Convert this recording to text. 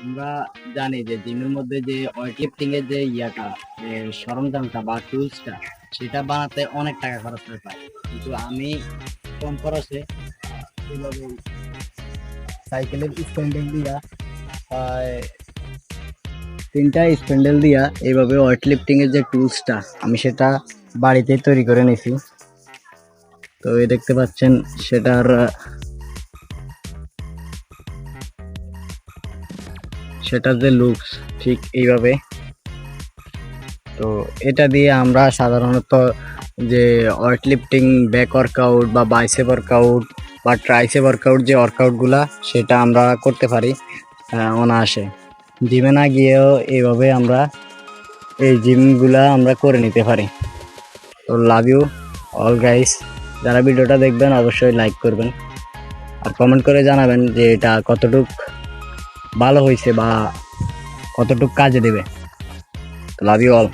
আমরা জানি যে জিমের মধ্যে যে এর যে ইয়াটা সরঞ্জামটা বা টুলসটা সেটা বানাতে অনেক টাকা খরচ হয়ে পায় কিন্তু আমি কম খরচে সাইকেলের স্প্যান্ডেল দিয়া তিনটা স্প্যান্ডেল দিয়া এইভাবে ওয়েট এর যে টুলসটা আমি সেটা বাড়িতেই তৈরি করে নিয়েছি তো এই দেখতে পাচ্ছেন, সেটার সেটার যে লুকস ঠিক এইভাবে। তো এটা দিয়ে আমরা সাধারণত যে ওয়েট লিফটিং ব্যাক ওয়ার্কআউট বা বাইসেপ ওয়ার্কআউট বা ট্রাইসেপ ওয়ার্কআউট যে ওয়ার্কআউটগুলা সেটা আমরা করতে পারি অনায়াসে। জিমে না গিয়েও এইভাবে আমরা এই জিমগুলা আমরা করে নিতে পারি। তো লাভ ইউ অল গাইস যারা ভিডিওটা দেখবেন, অবশ্যই লাইক করবেন। আর কমেন্ট করে জানাবেন যে এটা কতটুক ভালো হয়েছে বা কতটুকু কাজে দেবে। Love you all